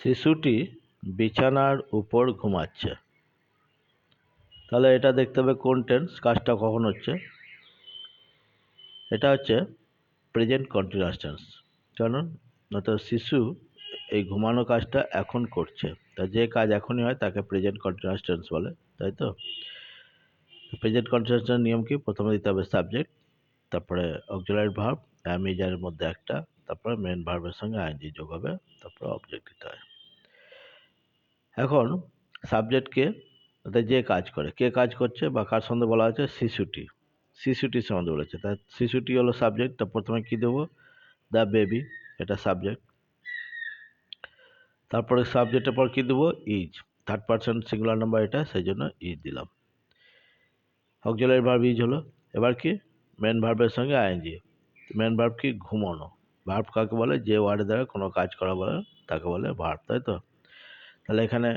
শিশুটি বিছানার উপর ঘুমাচ্ছে। তাহলে এটা দেখতে হবে কোন টেন্স কাজটা কখন হচ্ছে? এটা হচ্ছে প্রেজেন্ট কন্টিনিউয়াস টেন্স কারণ অর্থাৎ শিশু এই ঘুমানো কাজটা এখন করছে। তা যে কাজ এখনই হয় তাকে প্রেজেন্ট কন্টিনিউয়াস টেন্স বলে, তাই তো? প্রেজেন্ট কন্টিনিউয়াস টেন্স নিয়ম কি? প্রথমে দিতে হবে সাবজেক্ট তারপরে অক্সিলারি ভার্ব অ্যামিজার মধ্যে একটা, তারপরে মেন ভার্বের সঙ্গে আইনজি যোগ হবে, তারপরে অবজেক্ট দিতে হয়। এখন সাবজেক্টকে অর্থাৎ যে কাজ করে, কে কাজ করছে বা কার সঙ্গে বলা আছে শিশুটি। শিশুটির সম্বন্ধে বলেছে। তা শিশুটি হলো সাবজেক্ট তা প্রথমে কী দেবো? দ্য বেবি এটা সাবজেক্ট তারপরে সাবজেক্টের পর কী দেবো? Is third person singular number এটা, সেই জন্য ইজ দিলাম। অক্সিলারি ভার্ব ইজ হলো, এবার কি? মেন ভার্বের সঙ্গে আইএনজি মেন ভার্ব কি? ঘুমানো। ভার্ব কাকে বলে? যে ওয়ার্ডের দ্বারা কোনো কাজ করা বলে, তাকে বলে ভার্ব তাই তো? তাহলে এখানে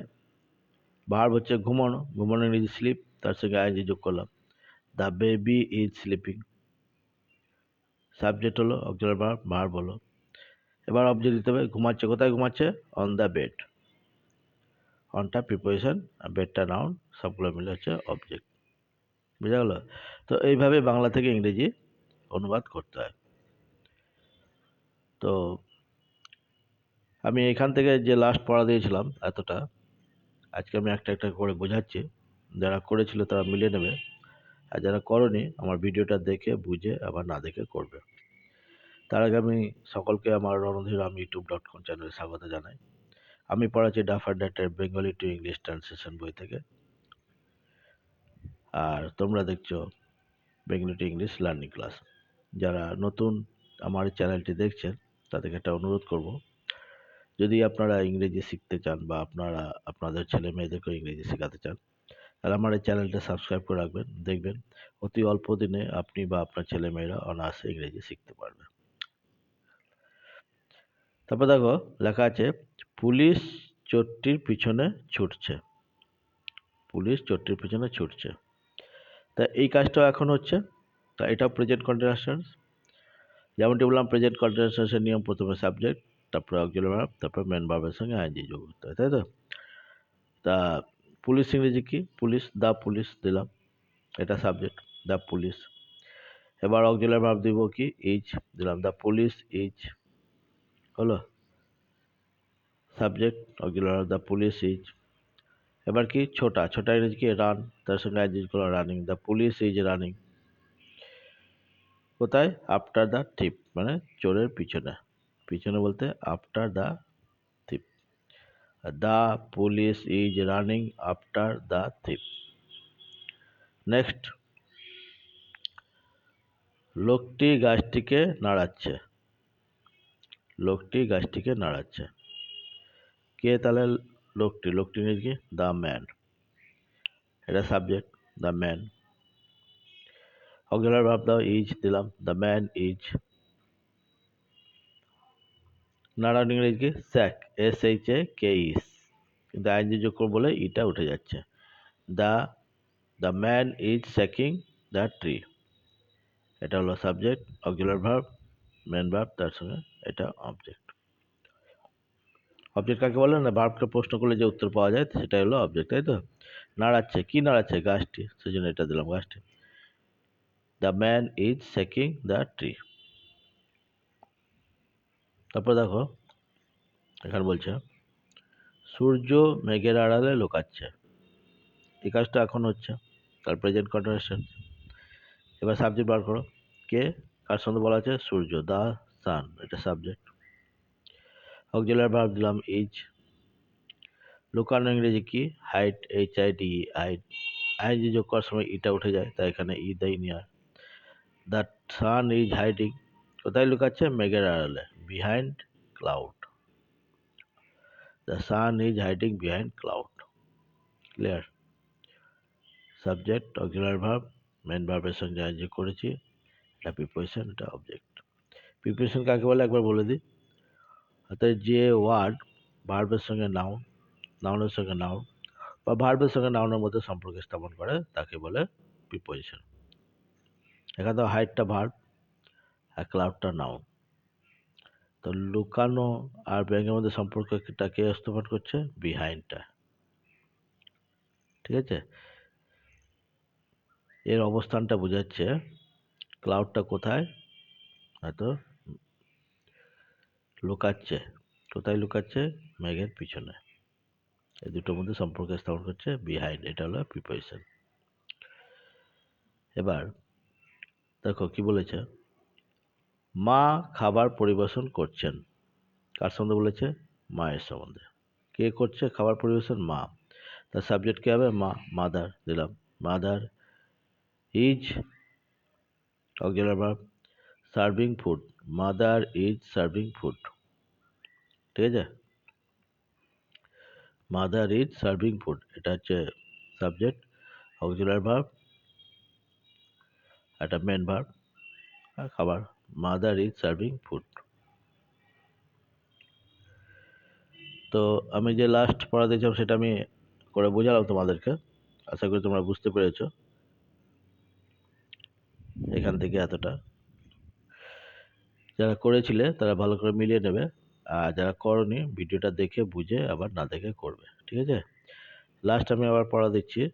ভার্ব হচ্ছে ঘুমানো ঘুমানো ইংরেজি স্লিপ তার সঙ্গে আইএনজি যোগ করলাম। The baby is sleeping subject হলো অক্সিলারি ভার্ব ভার্ব হলো। এবার অবজেক্ট দিতে হবে, ঘুমাচ্ছে কোথায় ঘুমাচ্ছে? অন দ্য বেড অনটা প্রিপোজিশন আর বেডটা নাউন সবগুলো মিলে হচ্ছে অবজেক্ট বুঝা গেল? তো এইভাবে বাংলা থেকে ইংরেজি অনুবাদ করতে হয়। তো আমি এখান থেকে যে লাস্ট পড়া দিয়েছিলাম এতটা, আজকে আমি একটা একটা করে বোঝাচ্ছি। যারা করেছিল তারা মিলে নেবে। আর যারা করনি, আমার ভিডিওটা দেখে, বুঝে, আবার না দেখে করবে। তার আগে আমি সকলকে আমার রণধীর আমি ইউটিউব ডট কম চ্যানেলে স্বাগত জানাই। আমি পড়াচ্ছি ডাফার ডাটের বেঙ্গলি টু ইংলিশ ট্রান্সলেশন বই থেকে। আর তোমরা দেখছ Bengali to English learning class যারা নতুন আমার চ্যানেলটি দেখছেন, তাদেরকে একটা অনুরোধ করব যদি আপনারা ইংরেজি শিখতে চান বা আপনারা, আপনাদের ছেলে মেয়েদেরকেও ইংরেজি শেখাতে চান, তাহলে আমার এই চ্যানেলটা সাবস্ক্রাইব করে রাখবেন। দেখবেন অতি অল্প দিনে আপনি বা আপনার ছেলে মেয়েরা অনায়াসে ইংরেজি শিখতে পারবে। তারপর দেখো, লেখা আছে, পুলিশ চোরটির পিছনে ছুটছে। পুলিশ চোরটির পিছনে ছুটছে। তা এই কাজটাও এখন হচ্ছে? তা এটাও প্রেজেন্ট কন্টিনিউয়াস টেন্স যেমনটি বললাম প্রেজেন্ট কন্টিনিউয়াস টেন্সের নিয়ম প্রথমে সাবজেক্ট তারপরে অক্সিলারি ভার্ব তারপরে মেন ভার্বের সঙ্গে আইনজি যোগ করতে হয় তাই তো তা পুলিশ ইংরেজি কি পুলিশ দ্য পুলিশ দিলাম এটা সাবজেক্ট দ্য পুলিশ এবার অক্সিলারি ভার্ব দিব কি ইজ দিলাম দ্য পুলিশ ইজ হলো subject auxiliary the police is এবার কি ছোটা ছোটা ইংরেজি কি রান তার সঙ্গে অ্যাডজেক্ট করলাম running the police is running কোথায় আফটার দ্য থিপ মানে চোরের পিছনে পিছনে বলতে after the thief the police is running after the thief next লোকটি গাছটিকে নাড়াচ্ছে। লোকটি গাছটিকে নাড়াচ্ছে। কে তাহলে লোকটি? লোকটি ইংরেজি কি? দ্য ম্যান এটা subject the man auxiliary verb দাও ইজ দিলাম। দ্য ম্যান ইজ নাড়ান ইংরেজি কি shake, S H A K E. কিন্তু আইনজি যোগ বলে ইটা উঠে যাচ্ছে। The the man is shaking the tree. এটা হলো subject, auxiliary verb main verb, তার সঙ্গে এটা অবজেক্ট। অবজেক্ট কাকে বলে? না, ভার্বকে প্রশ্ন করলে যে উত্তর পাওয়া যায়, সেটাই হলো অবজেক্ট, তাই তো? নাড়াচ্ছে, কি নাড়াচ্ছে গাছটি? সেই জন্য এটা দিলাম গাছটি। The man is shaking the tree. তারপর দেখো, এখানে বলছে, সূর্য মেঘের আড়ালে লুকাচ্ছে। এই কাজটা এখন হচ্ছে, তার প্রেজেন্ট কন্টিনিউশন এবার সাবজেক্ট বার করো, কে, কার সঙ্গে বলা আছে সূর্য দা সান এটা সাবজেক্ট অক্সিলারি ভার্ব দিলাম ইজ লুকানো ইংরেজি কি? Hide H I D hide I যে যোগ করার সময় ইটা উঠে যায়, তাই এখানে ই দেয় নিয়ে দ্য সান ইজ হাইডিং কোথায় লুকাচ্ছে? মেঘের আড়ালে। Behind cloud the sun is hiding behind cloud clear subject auxiliary verb main ভার্বের সঙ্গে আইজি করেছি। এটা প্রিপোজিশন এটা অবজেক্ট প্রিপোজিশন কাকে বলে? একবার বলে দিই। অর্থাৎ যে ওয়ার্ড ভার্বের সঙ্গে নাউন নাউনের সঙ্গে নাউন বা ভার্বের সঙ্গে নাউনের মধ্যে সম্পর্ক স্থাপন করে, তাকে বলে প্রিপোজিশন এখানে হাইটটা ভার্ব আর ক্লাউডটা নাউন তো লুকানো আর ব্যঙ্গের মধ্যে সম্পর্কটা কে স্থাপন করছে বিহাইন্ডটা ঠিক আছে? এর অবস্থানটা বোঝাচ্ছে ক্লাউডটা কোথায়? হয়তো লুকাচ্ছে। কোথায় লুকাচ্ছে? মেঘের পিছনে। এই দুটোর মধ্যে সম্পর্ক স্থাপন করছে বিহাইন্ড এটা হলো প্রিপোজিশন এবার দেখো কি বলেছে? মা খাবার পরিবেশন করছেন। কার সম্বন্ধে বলেছে? মায়ের সম্বন্ধে। কে করছে খাবার পরিবেশন? মা। তার সাবজেক্ট কে হবে? মা। মাদার দিলাম। Mother is verb serving food mother is serving food ঠিক আছে? মাদার ইজ সার্ভিং ফুড এটা হচ্ছে সাবজেক্ট অক্সিলারি ভার্ব একটা মেন ভার্ব খাবার। মাদার ইজ সার্ভিং ফুড তো আমি যে লাস্ট পড়া দিয়েছিলাম সেটা আমি করে বোঝালাম তোমাদেরকে। আশা করি তোমরা বুঝতে পেরেছ। এখান থেকে এতটা। যারা করেছিলে তারা ভালো করে মিলিয়ে নেবে। আর যারা করনি, ভিডিওটা দেখে, বুঝে, আবার না দেখে করবে। ঠিক আছে? লাস্ট আমি আবার পড়া দিচ্ছি।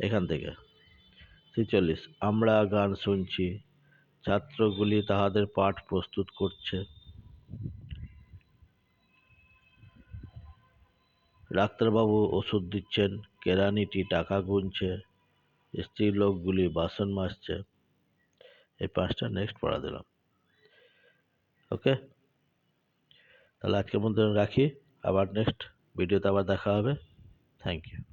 এখান থেকে। ছেচল্লিশ। আমরা গান শুনছি। ছাত্রগুলি তাহাদের পাঠ প্রস্তুত করছে। ডাক্তারবাবু ওষুধ দিচ্ছেন, কেরানিটি টাকা গুনছে স্ত্রী লোকগুলি বাসন মাজছে। এই পাঁচটা নেক্সট পড়া দিলাম। ওকে তাহলে আজকের মধ্যে রাখি। আবার নেক্সট ভিডিওতে আবার দেখা হবে। Thank you